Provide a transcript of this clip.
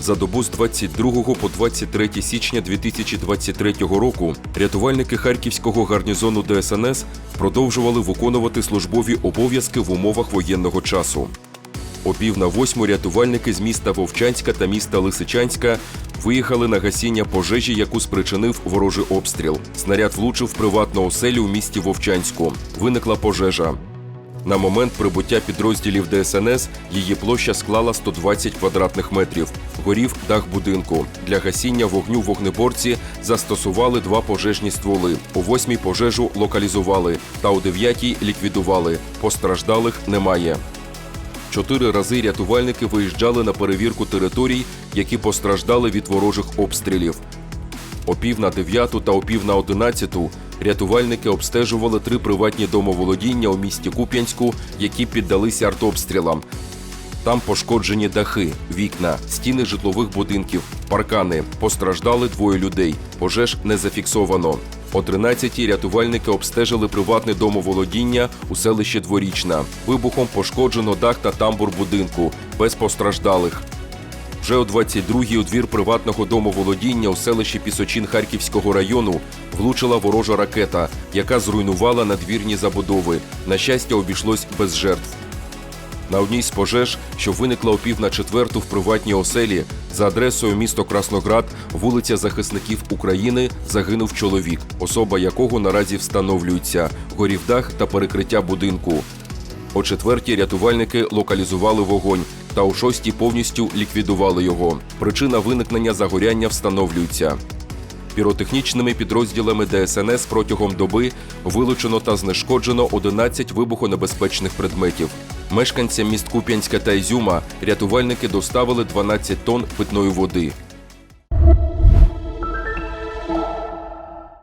За добу з 22 по 23 січня 2023 року рятувальники харківського гарнізону ДСНС продовжували виконувати службові обов'язки в умовах воєнного часу. О пів на восьму рятувальники з міста Вовчанська та міста Лисичанська виїхали на гасіння пожежі, яку спричинив ворожий обстріл. Снаряд влучив приватну оселю в місті Вовчанську. Виникла пожежа. На момент прибуття підрозділів ДСНС її площа склала 120 квадратних метрів. Горів дах будинку. Для гасіння вогню вогнеборці застосували два пожежні стволи. О восьмій пожежу локалізували та о дев'ятій ліквідували. Постраждалих немає. Чотири рази рятувальники виїжджали на перевірку територій, які постраждали від ворожих обстрілів. О пів на дев'яту та о пів на одинадцяту рятувальники обстежували три приватні домоволодіння у місті Куп'янську, які піддалися артобстрілам. Там пошкоджені дахи, вікна, стіни житлових будинків, паркани. Постраждали двоє людей. Пожеж не зафіксовано. О 13-й рятувальники обстежили приватне домоволодіння у селищі Дворічна. Вибухом пошкоджено дах та тамбур будинку, без постраждалих. Вже о 22-й у двір приватного домоволодіння у селищі Пісочин Харківського району влучила ворожа ракета, яка зруйнувала надвірні забудови. На щастя, обійшлось без жертв. На одній з пожеж, що виникла о пів на четверту в приватній оселі, за адресою місто Красноград, вулиця захисників України, загинув чоловік, особа якого наразі встановлюється, горів дах та перекриття будинку. О четвертій рятувальники локалізували вогонь та о шостій повністю ліквідували його. Причина виникнення загоряння встановлюється. Піротехнічними підрозділами ДСНС протягом доби вилучено та знешкоджено 11 вибухонебезпечних предметів. Мешканцям міст Куп'янська та Ізюма рятувальники доставили 12 тонн питної води.